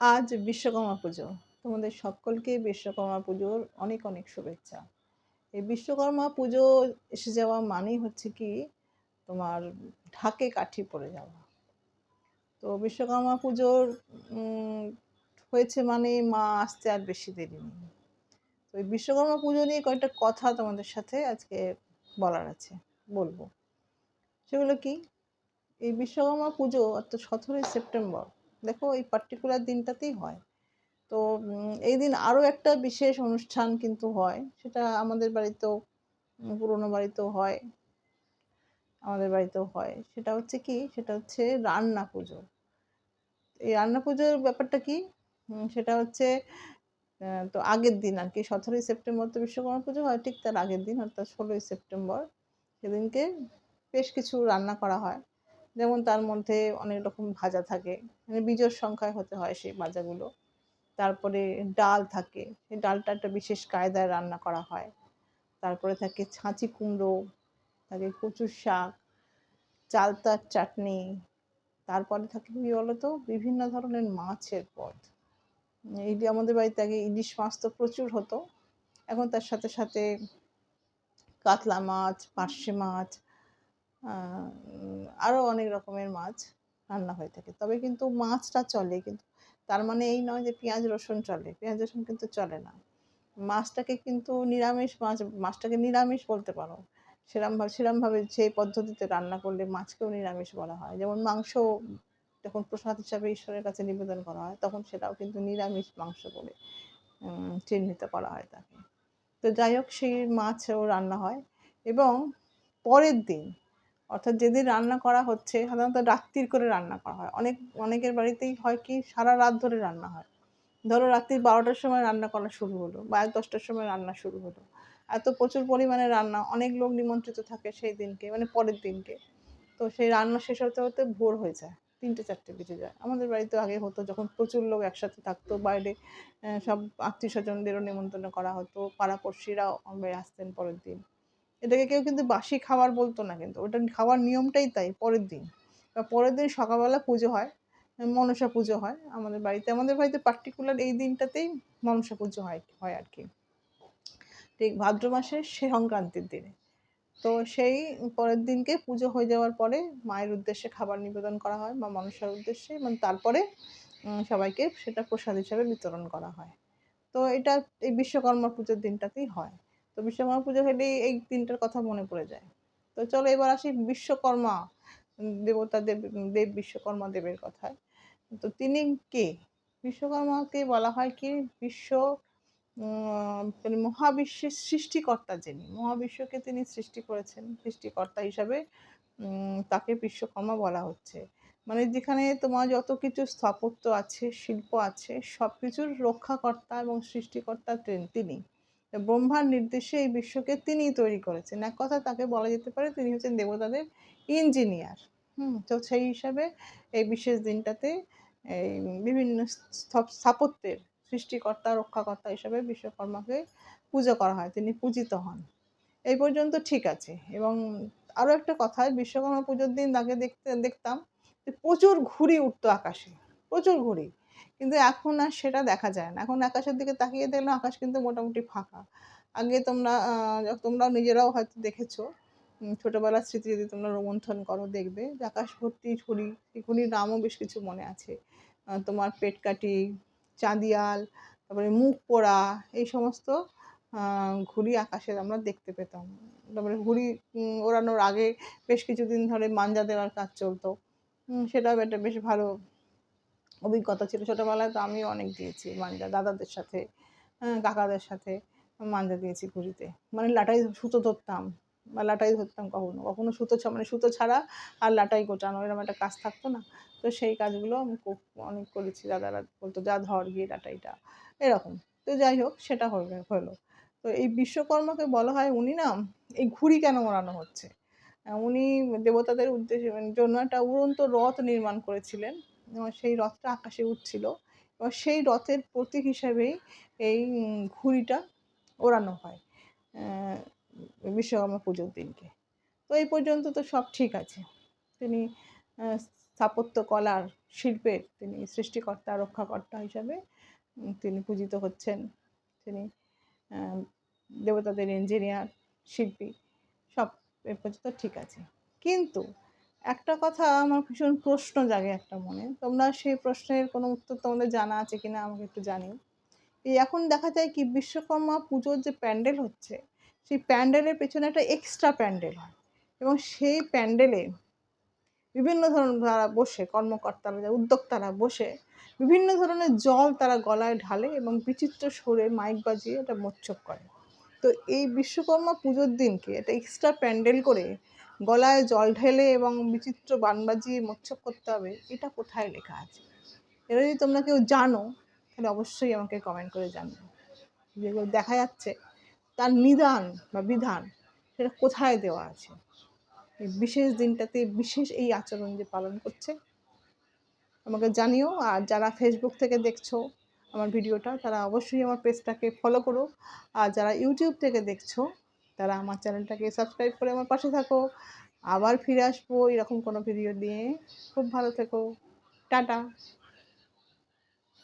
আজ বিশ্বকর্মা পুজো। তোমাদের সকলকে বিশ্বকর্মা পুজোর অনেক অনেক শুভেচ্ছা। এই বিশ্বকর্মা পুজো এসে যাওয়া মানেই হচ্ছে কি, তোমার ঢাকে কাঠি পড়ে যাওয়া। তো বিশ্বকর্মা পুজোর হয়েছে মানে মা আসতে আর বেশি দেরি নেই। তো এই বিশ্বকর্মা পুজো নিয়ে কয়েকটা কথা তোমাদের সাথে আজকে বলার আছে, বলব। সেগুলো কি? এই বিশ্বকর্মা পুজো অর্থাৎ সতেরোই সেপ্টেম্বর দেখো এই পার্টিকুলার দিনটাতেই হয়। তো এই দিন আরও একটা বিশেষ অনুষ্ঠান কিন্তু হয়, সেটা আমাদের বাড়িতেও পুরোনো বাড়িতেও হয়, আমাদের বাড়িতেও হয়। সেটা হচ্ছে কি? সেটা হচ্ছে রান্না পুজো। এই রান্না পুজোর ব্যাপারটা কি? সেটা হচ্ছে তো আগের দিন আর কি, সতেরোই সেপ্টেম্বর তো বিশ্বকর্মা পুজো হয়, ঠিক তার আগের দিন, অর্থাৎ ষোলোই সেপ্টেম্বর, সেদিনকে বেশ কিছু রান্না করা হয়। যেমন তার মধ্যে অনেক রকম ভাজা থাকে মানে বিজোড় সংখ্যায় হতে হয় সেই ভাজাগুলো। তারপরে ডাল থাকে সেই ডালটা একটা বিশেষ কায়দায় রান্না করা হয়। তারপরে থাকে ছাঁচি কুমড়ো, থাকে কচুর শাক, চালতার চাটনি, তারপরে থাকে কী বলতো? বিভিন্ন ধরনের মাছের পদ। এই আমাদের বাড়িতে আগে ইলিশ মাছ তো প্রচুর হতো, এখন তার সাথে সাথে কাতলা মাছ, পার্শে মাছ আরও অনেক রকমের মাছ রান্না হয়ে থাকে। তবে কিন্তু মাছটা চলে, কিন্তু তার মানে এই নয় যে পেঁয়াজ, রসুন চলে। পেঁয়াজ, রসুন কিন্তু চলে না। মাছটাকে কিন্তু নিরামিষ মাছ, মাছটাকে নিরামিষ বলতে পারো। সেরমভাবে সেরমভাবে সেই পদ্ধতিতে রান্না করলে মাছকেও নিরামিষ বলা হয়। যেমন মাংস যখন প্রসাদ হিসাবে ঈশ্বরের কাছে নিবেদন করা হয়, তখন সেটাও কিন্তু নিরামিষ মাংস বলে চিহ্নিত করা হয় তাকে। তো যাই হোক, সেই মাছও রান্না হয়। এবং পরের দিন অর্থাৎ যেদিন রান্না করা হচ্ছে, সাধারণত রাত্রির করে রান্না করা হয়। অনেক, অনেকের বাড়িতেই হয় কি, সারা রাত ধরে রান্না হয়। ধরো রাত্রি বারোটার সময় রান্না করা শুরু হলো বা দশটার সময় রান্না শুরু হলো। এত প্রচুর পরিমাণে রান্না, অনেক লোক নিমন্ত্রিত থাকে সেই দিনকে মানে পরের দিনকে। তো সেই রান্না শেষ হতে হতে ভোর হয়ে যায়, তিনটে, চারটে বেজে যায়। আমাদের বাড়িতে আগে হতো যখন প্রচুর লোক একসাথে থাকতো, বাইরে সব আত্মীয় স্বজনদেরও নিমন্ত্রণ করা হতো, পাড়াপড়শিরাও আসতেন পরের দিন। এটাকে কেউ কিন্তু বাসি খাবার বলতো না কিন্তু। ওটা খাওয়ার নিয়মটাই তাই, পরের দিন। বা পরের দিন সকালবেলা পুজো হয়, মনসা পুজো হয় আমাদের বাড়িতে। আমাদের বাড়িতে পার্টিকুলার এই দিনটাতেই মনসা পুজো হয় হয় আর কি। ঠিক ভাদ্র মাসের সে সংক্রান্তির দিনে। তো সেই পরের দিনকে পুজো হয়ে যাওয়ার পরে মায়ের উদ্দেশ্যে খাবার নিবেদন করা হয় বা মনসার উদ্দেশ্যে। এবং তারপরে সবাইকে সেটা প্রসাদ হিসাবে বিতরণ করা হয়। তো এটা এই বিশ্বকর্মা পুজোর দিনটাতেই হয়। তো বিশ্বকর্মা পুজো হলেই এই তিনটার কথা মনে পড়ে যায়। তো চলো এবার আসি বিশ্বকর্মা দেবতা দেব দেব বিশ্বকর্মা দেবের কথায়। তো তিনি কে? বিশ্বকর্মাকে বলা হয় কি? বিশ্ব মহাবিশ্বের সৃষ্টিকর্তা যিনি। মহাবিশ্বকে তিনি সৃষ্টি করেছেন। সৃষ্টিকর্তা হিসাবে তাকে বিশ্বকর্মা বলা হচ্ছে। মানে যেখানে তোমার যত কিছু স্থাপত্য আছে, শিল্প আছে সব কিছুর রক্ষাকর্তা এবং সৃষ্টিকর্তা তিনি। ব্রহ্মার নির্দেশে এই বিশ্বকে তিনিই তৈরি করেছেন। এক কথা তাকে বলা যেতে পারে তিনি হচ্ছেন দেবতাদের ইঞ্জিনিয়ার হুম, তো সেই হিসাবে এই বিশেষ দিনটাতে এই বিভিন্ন স্থাপত্যের সৃষ্টিকর্তা, রক্ষাকর্তা হিসাবে বিশ্বকর্মাকে পুজো করা হয়, তিনি পূজিত হন। এই পর্যন্ত ঠিক আছে। এবং আরও একটা কথা, বিশ্বকর্মা পুজোর দিন তাকে দেখতে, দেখতাম প্রচুর ঘুড়ি উঠতো আকাশে। প্রচুর ঘুড়ি। কিন্তু এখন আর সেটা দেখা যায় না। এখন আকাশের দিকে তাকিয়ে দেখলাম আকাশ কিন্তু মোটামুটি ফাঁকা। আগে তোমরা তোমরাও নিজেরাও হয়তো দেখেছ ছোটবেলার স্মৃতি যদি তোমরা রোমন্থন করো দেখবে যে আকাশ ভর্তি ঘুড়ি সেই নামও বেশ কিছু মনে আছে। তোমার পেটকাঠি চাঁদিয়াল, তারপরে মুখ পোড়া, এই সমস্ত ঘুড়ি আকাশে আমরা দেখতে পেতাম। তারপরে ঘুড়ি ওড়ানোর আগে বেশ কিছুদিন ধরে মাঞ্জা দেওয়ার কাজ চলতো। সেটাও একটা বেশ ভালো অভিজ্ঞতা ছিল ছোটোবেলায় তো আমিও অনেক দিয়েছি মাঞ্জা দাদাদের সাথে হ্যাঁ, কাকাদের সাথে মাঞ্জা দিয়েছি ঘুড়িতে মানে লাটাই সুতো ধরতাম বা লাটাই ধরতাম কখনো কখনো সুতো মানে সুতো ছাড়া আর লাটাই গোটানো এরকম একটা কাজ থাকতো না। তো সেই কাজগুলো আমি খুব অনেক করেছি দাদারা বলতো যা ধর গিয়ে লাটাইটা। এরকম। তো যাই হোক সেটা হলো হলো। তো এই বিশ্বকর্মাকে বলা হয় উনি না এই ঘুড়ি কেন ওড়ানো হচ্ছে? উনি দেবতাদের উদ্দেশ্যে মানে জন্য একটা উড়ন্ত রথ নির্মাণ করেছিলেন। সেই রথটা আকাশে উঠছিল। এবং সেই রথের প্রতীক হিসাবেই এই ঘুড়িটা ওড়ানো হয় বিশ্বকর্মা পুজোর দিনকে। তো এই পর্যন্ত তো সব ঠিক আছে। তিনি স্থাপত্যকলার শিল্পের তিনি সৃষ্টিকর্তা, রক্ষাকর্তা হিসাবে তিনি পূজিত হচ্ছেন। তিনি দেবতাদের ইঞ্জিনিয়ার শিল্পী, সব এ পর্যন্ত ঠিক আছে। কিন্তু একটা কথা আমার ভীষণ প্রশ্ন জাগে একটা মনে। তোমরা সেই প্রশ্নের কোনো উত্তর তোমাদের জানা আছে কিনা আমাকে একটু জানিও। এই এখন দেখা যায় কি, বিশ্বকর্মা পুজোর যে প্যান্ডেল হচ্ছে, সেই প্যান্ডেলের পেছনে একটা এক্সট্রা প্যান্ডেল হয় এবং সেই প্যান্ডেলে বিভিন্ন ধরনের তারা বসে, কর্মকর্তারা যা, উদ্যোক্তারা বসে বিভিন্ন ধরনের জল তারা গলায় ঢালে এবং বিচিত্র সুরে মাইক বাজিয়ে এটা মোচ্ছব করে। তো এই বিশ্বকর্মা পুজোর দিনকে এটা এক্সট্রা প্যান্ডেল করে গলায় জল ঢেলে এবং বিচিত্র বান বাজিয়ে মোচ্ছব করতে হবে, এটা কোথায় লেখা আছে? এটা যদি তোমরা কেউ জানো, তাহলে অবশ্যই আমাকে কমেন্ট করে জানবে যেগুলো দেখা যাচ্ছে, তার নিদান বা বিধান, সেটা কোথায় দেওয়া আছে? এই বিশেষ দিনটাতে বিশেষ এই আচরণ যে পালন করছে, আমাকে জানিও। আর যারা ফেসবুক থেকে দেখছ আমার ভিডিওটা, তারা অবশ্যই আমার পেজটাকে ফলো করো। আর যারা ইউটিউব থেকে দেখছ তারা আমার চ্যানেলটাকে সাবস্ক্রাইব করে আমার পাশে থাকো। আবার ফিরে আসব এরকম কোনো ভিডিও নিয়ে। খুব ভালো থেকো। টাটা।